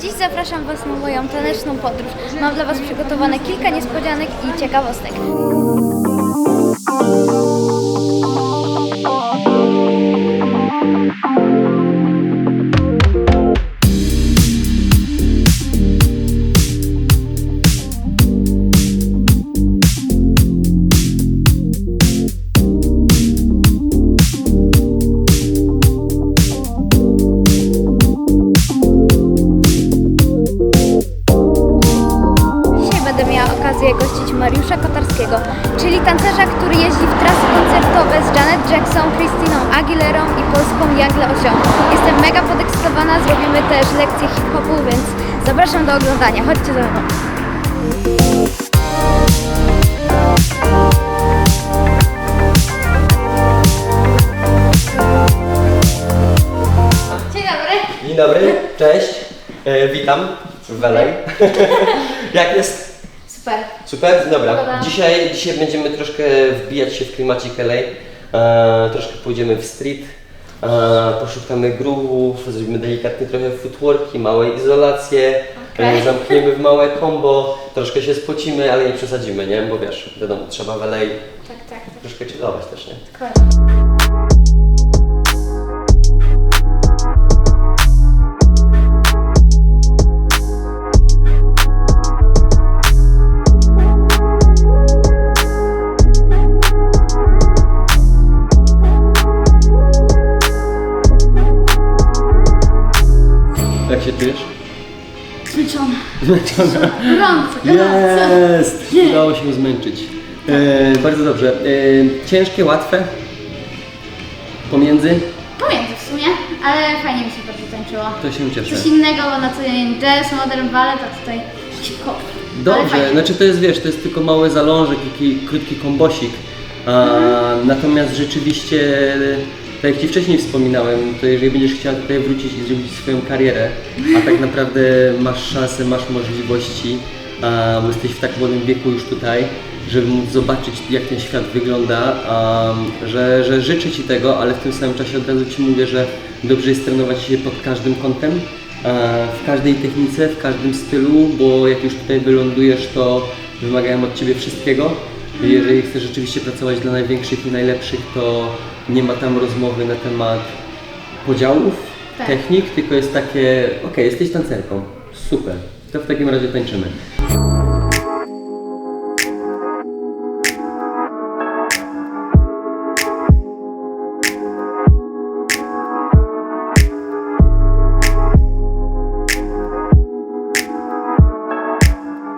Dziś zapraszam Was na moją taneczną podróż. Mam dla Was przygotowane kilka niespodzianek i ciekawostek. Okazję gościć Mariusza Kotarskiego, czyli tancerza, który jeździ w trasy koncertowe z Janet Jackson, Christiną Aguilerą i polską Jagle Osią. Jestem mega podekscytowana, zrobimy też lekcję hip-hopu, więc zapraszam do oglądania. Chodźcie ze mną. Dzień dobry. Dzień dobry, cześć, e, witam w LA. Jak jest? Super. Super? Dobra. Dobra. Dzisiaj, dzisiaj będziemy troszkę wbijać się w klimacik LA. E, troszkę pójdziemy w street, e, poszukamy groove'ów, zrobimy delikatnie trochę footworki, małe izolacje, Okej. e, zamkniemy w małe combo, troszkę się spocimy, ale nie przesadzimy, nie? Bo wiesz, wiadomo, trzeba w LA Tak, tak, tak. troszkę chillować też, nie? Się czujesz? Zmęczona. Zmęczona. Gorąco, gorąco. Jest! Udało się zmęczyć. E, bardzo dobrze. E, ciężkie, łatwe? Pomiędzy? Pomiędzy w sumie, ale fajnie mi się bardzo tańczyło. To się cieszę. Coś innego, bo na co dzień jazz, modern ballet, a tutaj hip-hop. Dobrze, znaczy to jest wiesz, to jest tylko mały zalążek, taki krótki kombosik. A, Natomiast rzeczywiście, tak jak Ci wcześniej wspominałem, to jeżeli będziesz chciała tutaj wrócić i zrobić swoją karierę, a tak naprawdę masz szansę, masz możliwości, a, bo jesteś w tak młodym wieku już tutaj, żeby móc zobaczyć jak ten świat wygląda, a, że, że życzę Ci tego, ale w tym samym czasie od razu Ci mówię, że dobrze jest trenować się pod każdym kątem, e, w każdej technice, w każdym stylu, bo jak już tutaj wylądujesz, to wymagają od Ciebie wszystkiego. Jeżeli chcesz rzeczywiście pracować dla największych i najlepszych, to nie ma tam rozmowy na temat podziałów, Tak. technik, tylko jest takie, okej, jesteś tancerką, super, to w takim razie tańczymy.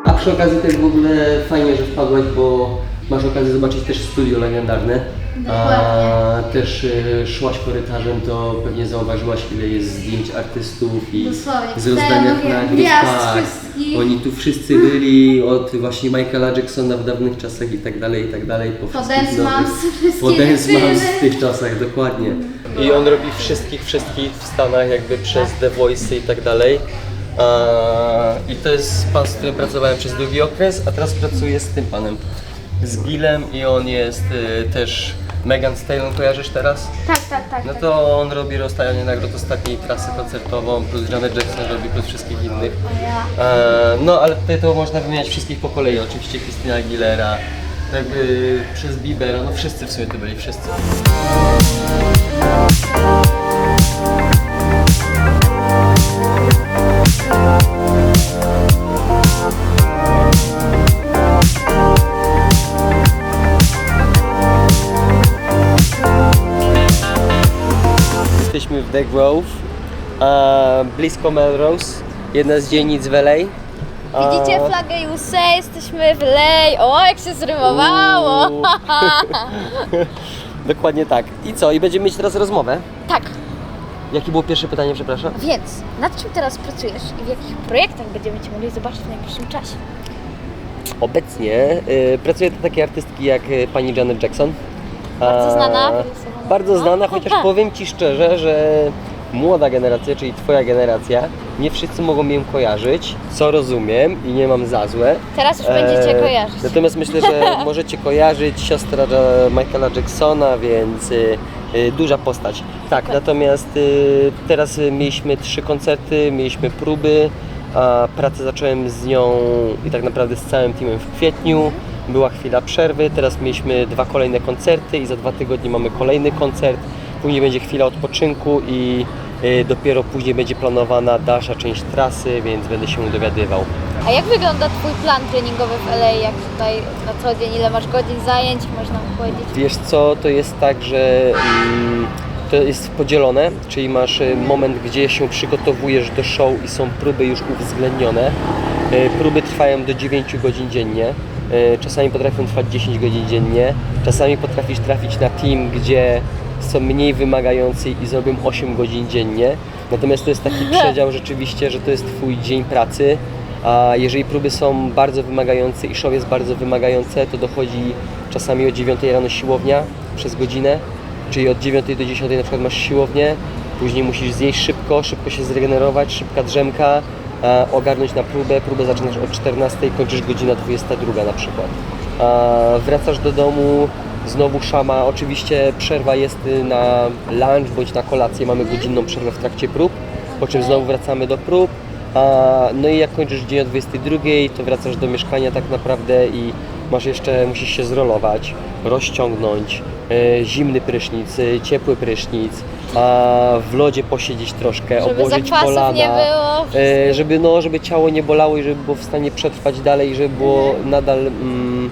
A przy okazji też w ogóle fajnie, że wpadłaś, bo masz okazję zobaczyć też studio legendarne. A, też y, szłaś korytarzem, to pewnie zauważyłaś ile jest zdjęć artystów i Dosłownie, z rozdania scenów, jak nagród. gwiazd Tak, wszystkich. oni tu wszyscy byli od właśnie Michaela Jacksona w dawnych czasach i tak dalej, i tak dalej. Po, Po wszystkich Dance nowych- Moms, wszystkie Po Dance Moms w tych czasach, dokładnie. I on robi wszystkich, wszystkich w Stanach jakby przez The Voice i tak dalej. I to jest pan, z którym pracowałem przez długi okres, a teraz pracuję z tym panem, z Gilem i on jest y, też Megan Stallion, kojarzysz teraz? Tak, tak, tak. No tak. to on robi rozstajanie nagród ostatniej trasy koncertową, plus Janet Jackson robi, plus wszystkich innych. E, no ale tutaj to można wymieniać wszystkich po kolei, oczywiście Christina Aguilera, jakby przez Biebera, no wszyscy w sumie to byli, wszyscy. The Grove, e, blisko Melrose, jedna z dzielnic w LA. A- Widzicie flagę USA, jesteśmy w Lej. O, jak się zrymowało! Uuu. Dokładnie tak. I co? I będziemy mieć teraz rozmowę. tak, Jakie było pierwsze pytanie, przepraszam? więc nad czym teraz pracujesz i w jakich projektach będziemy Cię mogli zobaczyć w najbliższym czasie? Obecnie y, pracuję dla takiej artystki jak y, pani Janet Jackson. Bardzo A, znana. Bardzo znana, No. chociaż powiem Ci szczerze, że młoda generacja, czyli Twoja generacja, nie wszyscy mogą mnie kojarzyć, co rozumiem i nie mam za złe. Teraz już będziecie E, kojarzyć. Natomiast myślę, że możecie kojarzyć siostra Ja- Michaela Jacksona, więc y, y, duża postać. Tak, natomiast y, teraz y, mieliśmy trzy koncerty, mieliśmy próby, a pracę zacząłem z nią i tak naprawdę z całym teamem w kwietniu. Była chwila przerwy, teraz mieliśmy dwa kolejne koncerty i za dwa tygodnie mamy kolejny koncert. Później będzie chwila odpoczynku i y, dopiero później będzie planowana dalsza część trasy, więc będę się dowiadywał. A jak wygląda Twój plan treningowy w LA? Jak tutaj na co dzień? Ile masz godzin zajęć, można powiedzieć? Wiesz co, to jest tak, że mm, to jest podzielone, czyli masz y, moment, gdzie się przygotowujesz do show i są próby już uwzględnione. Y, Próby trwają do 9 godzin dziennie. Y, Czasami potrafią trwać 10 godzin dziennie. Czasami potrafisz trafić na team, gdzie są mniej wymagający i zrobią 8 godzin dziennie. Natomiast to jest taki przedział rzeczywiście, że to jest Twój dzień pracy. A jeżeli próby są bardzo wymagające i show jest bardzo wymagające, to dochodzi czasami o 9 rano siłownia przez godzinę, czyli od 9 do 10 na przykład masz siłownię, później musisz zjeść szybko, szybko się zregenerować, szybka drzemka, ogarnąć na próbę, próbę zaczynasz od 14, kończysz godzina 22 na przykład. Wracasz do domu, znowu szama, oczywiście przerwa jest na lunch bądź na kolację, mamy godzinną przerwę w trakcie prób, po czym znowu wracamy do prób, no i jak kończysz dzień o 22, to wracasz do mieszkania tak naprawdę i masz jeszcze, musisz się zrolować, rozciągnąć, e, zimny prysznic, e, ciepły prysznic, a w lodzie posiedzieć troszkę, Żeby obłożyć zakwasów kolana, nie było. e, żeby, no, żeby ciało nie bolało i żeby było w stanie przetrwać dalej, żeby było nadal mm,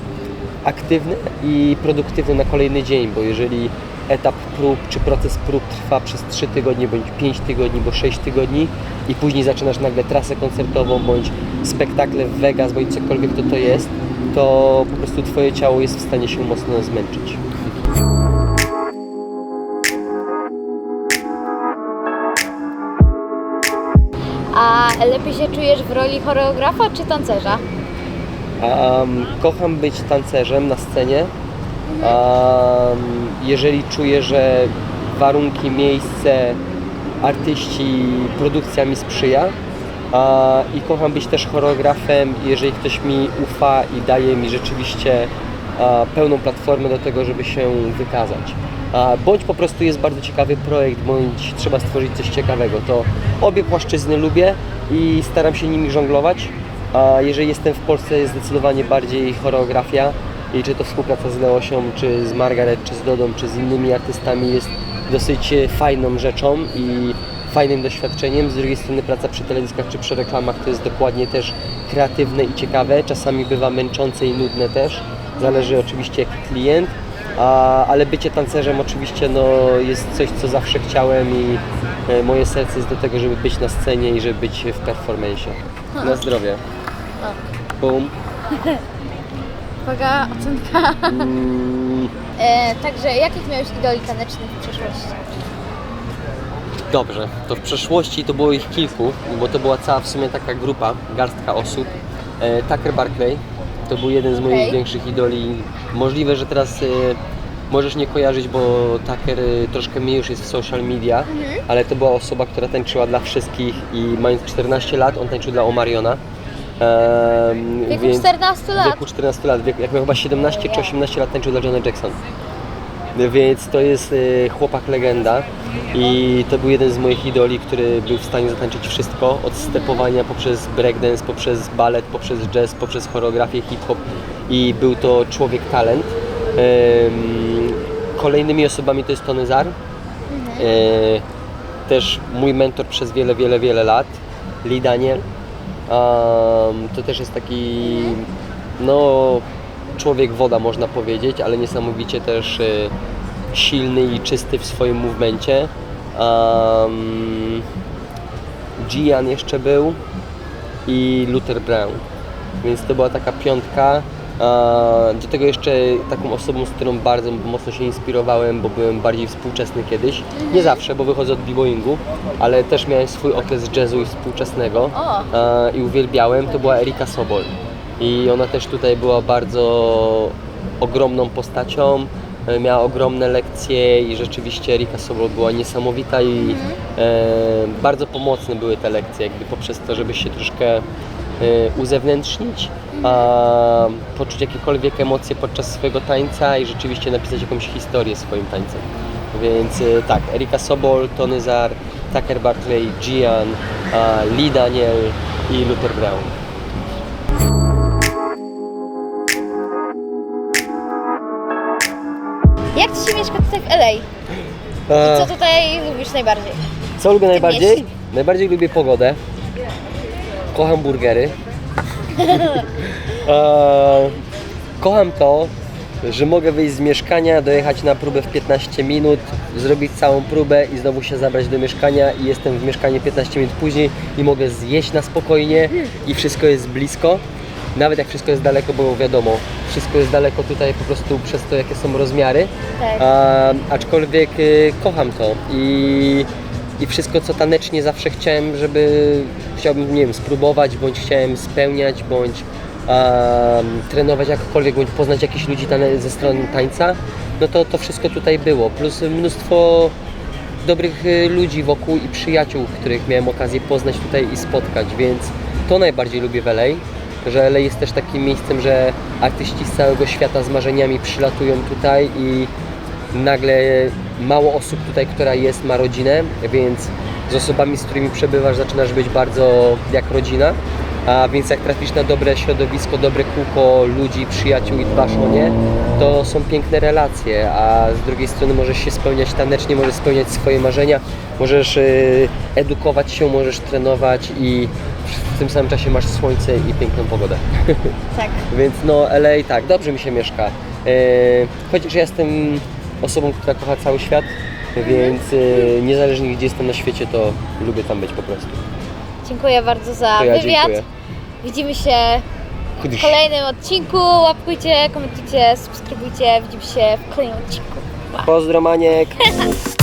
aktywne i produktywne na kolejny dzień, bo jeżeli etap prób czy proces prób trwa przez 3 tygodnie, bądź 5 tygodni, bo 6 tygodni i później zaczynasz nagle trasę koncertową, bądź spektakle w Vegas, bądź cokolwiek to to jest, to po prostu Twoje ciało jest w stanie się mocno zmęczyć. Lepiej się czujesz w roli choreografa czy tancerza? Um, kocham być tancerzem na scenie. Um, jeżeli czuję, że warunki, miejsce, artyści, produkcja mi sprzyja. A, I kocham być też choreografem, jeżeli ktoś mi ufa i daje mi rzeczywiście a, pełną platformę do tego, żeby się wykazać. Bądź po prostu jest bardzo ciekawy projekt, bądź trzeba stworzyć coś ciekawego. To obie płaszczyzny lubię i staram się nimi żonglować. A jeżeli jestem w Polsce, jest zdecydowanie bardziej choreografia i czy to współpraca z Leosią, czy z Margaret, czy z Dodą, czy z innymi artystami jest dosyć fajną rzeczą i fajnym doświadczeniem. Z drugiej strony praca przy teledyskach czy przy reklamach to jest dokładnie też kreatywne i ciekawe. Czasami bywa męczące i nudne też. Zależy oczywiście jaki klient. A, ale bycie tancerzem oczywiście no, jest coś, co zawsze chciałem i e, moje serce jest do tego, żeby być na scenie i żeby być w performance. Na zdrowie. Bum. Uwaga, ocenka. Mm, E, także jakich miałeś idoli tanecznych w przeszłości? Dobrze, to w przeszłości to było ich kilku, bo to była cała w sumie taka grupa, garstka osób. E, Tucker Barclay to był jeden z moich Okej. większych idoli. Możliwe, że teraz e, możesz nie kojarzyć, bo Tucker e, troszkę mniej już jest w social media, ale to była osoba, która tańczyła dla wszystkich i mając 14 lat, on tańczył dla Omariona. Em, W wieku więc- 14 w lat. wieku 14 lat, wiek- jak miał chyba 17 czy 18 lat tańczył dla Johna Jackson. Więc to jest e, chłopak legenda i to był jeden z moich idoli, który był w stanie zatańczyć wszystko, od stepowania poprzez breakdance, poprzez balet, poprzez jazz, poprzez choreografię hip-hop i był to człowiek talent. Kolejnymi osobami to jest Tony Zar, e, też mój mentor przez wiele, wiele, wiele lat, Lee Daniel. To też jest taki no, człowiek woda można powiedzieć, ale niesamowicie też e, silny i czysty w swoim movemencie. Um, Gian jeszcze był i Luther Brown, więc to była taka piątka. Do tego jeszcze taką osobą, z którą bardzo mocno się inspirowałem, bo byłem bardziej współczesny kiedyś. Nie zawsze, bo wychodzę od b-boyingu, ale też miałem swój okres jazzu i współczesnego i uwielbiałem. To była Erika Sobol. I ona też tutaj była bardzo ogromną postacią, e, miała ogromne lekcje i rzeczywiście Erika Sobol była niesamowita i e, bardzo pomocne były te lekcje, jakby poprzez to, żeby się troszkę e, uzewnętrznić, a poczuć jakiekolwiek emocje podczas swojego tańca i rzeczywiście napisać jakąś historię swoim tańcem. Więc y, tak, Erika Sobol, Tony Zar, Tucker Barclay, Gian, Lee Daniel i Luther Brown. W LA? A, Co tutaj lubisz najbardziej? Co lubię najbardziej? mieście? Najbardziej lubię pogodę. Kocham burgery. Eee, Kocham to, że mogę wyjść z mieszkania, dojechać na próbę w 15 minut, zrobić całą próbę i znowu się zabrać do mieszkania i jestem w mieszkaniu 15 minut później i mogę zjeść na spokojnie i wszystko jest blisko. Nawet jak wszystko jest daleko, bo wiadomo, wszystko jest daleko tutaj po prostu przez to, jakie są rozmiary. Tak. A, aczkolwiek y, kocham to i, i wszystko co tanecznie zawsze chciałem, żeby chciałbym, nie wiem, spróbować, bądź chciałem spełniać, bądź a, trenować jakkolwiek, bądź poznać jakichś ludzi tane, ze strony tańca, no to to wszystko tutaj było. Plus mnóstwo dobrych y, ludzi wokół i przyjaciół, których miałem okazję poznać tutaj i spotkać, więc to najbardziej lubię w LA, że LA jest też takim miejscem, że artyści z całego świata z marzeniami przylatują tutaj i nagle mało osób tutaj, która jest, ma rodzinę, więc z osobami, z którymi przebywasz, zaczynasz być bardzo jak rodzina. A więc jak trafisz na dobre środowisko, dobre kółko ludzi, przyjaciół i dbasz o nie, to są piękne relacje, a z drugiej strony możesz się spełniać tanecznie, możesz spełniać swoje marzenia, możesz y, edukować się, możesz trenować i w tym samym czasie masz słońce i piękną pogodę. Tak. Więc no LA tak, dobrze mi się mieszka. E, chociaż ja jestem osobą, która kocha cały świat, więc e, niezależnie gdzie jestem na świecie, to lubię tam być po prostu. Dziękuję bardzo za To ja wywiad. dziękuję. Widzimy się w kolejnym odcinku. Łapkujcie, komentujcie, subskrybujcie. Widzimy się w kolejnym odcinku. Pa. Pozdro Maniek!